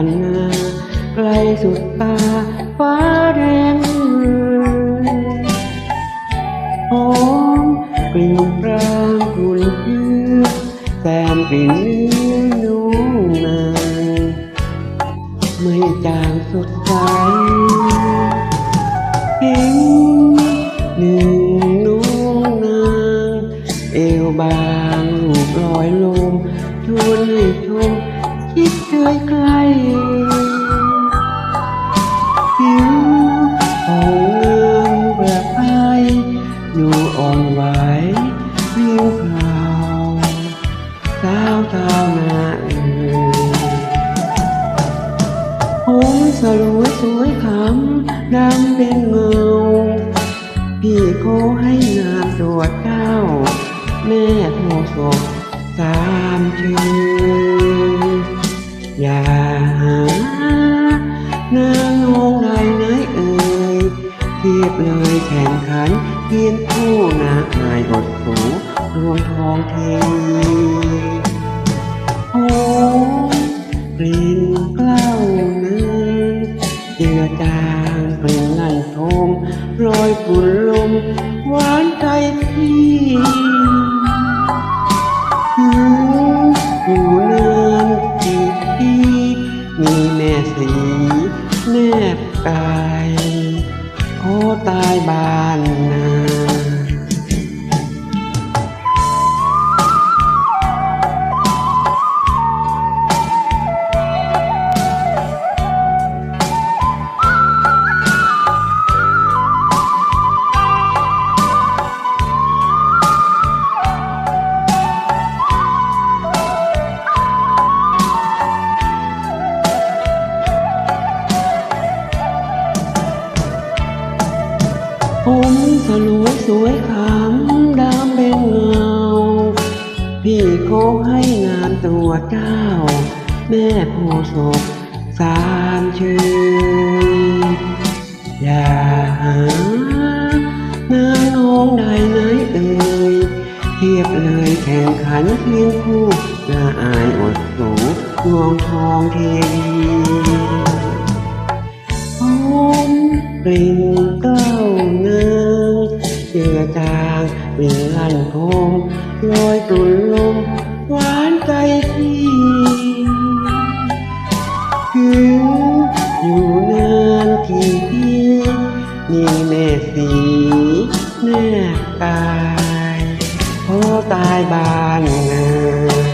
คันนาไกลสุดตาฟ้าแดงหอมกลิ่นปรางกลุ่นยืดแซมกลิ่นเนื้อนุ่งนางไม่จางสดใสเห็นหนึ่งน้องนางเอวบางลูกลอยลมชวนให้ชม ใกล้ผิวของงามแบบไทยอยู่อ่อนไหววิวพราวสาวสาวนาเอ่ยผมสลวยสวยขำดำเป็นเงาพี่โคให้งานตรวจเก้า แม่โทรศพสามชื่อ อย่าหานางนองใดไหนเอ่ยเทียบเลยแข่งขันเพียนคู่นาอายอดสูรวมทองเทหอมกลิ่นเกล้านั้นเจือจางกลิ่นลั่นทมรอยฝุ่น ขอตายบ้านนา ผมสลวยสวยขำดำเป็นเงา พี่โคให้งานตัวเจ้า แม่โพศพสามชื่ออย่าหานางน้องใดไหนเอ่ยเทียบเลยแข่งขันเพียงคู่น่าอายอดสูงดวงทองเทวีหอ มกลิ่นเก้านางเจือจางกลิ่นลั่นโคมลอยกลุ่นลมหวานใจพี่ถึงอยู่นานกี่ปีมีแม่สีแนบกายพอตายบานงา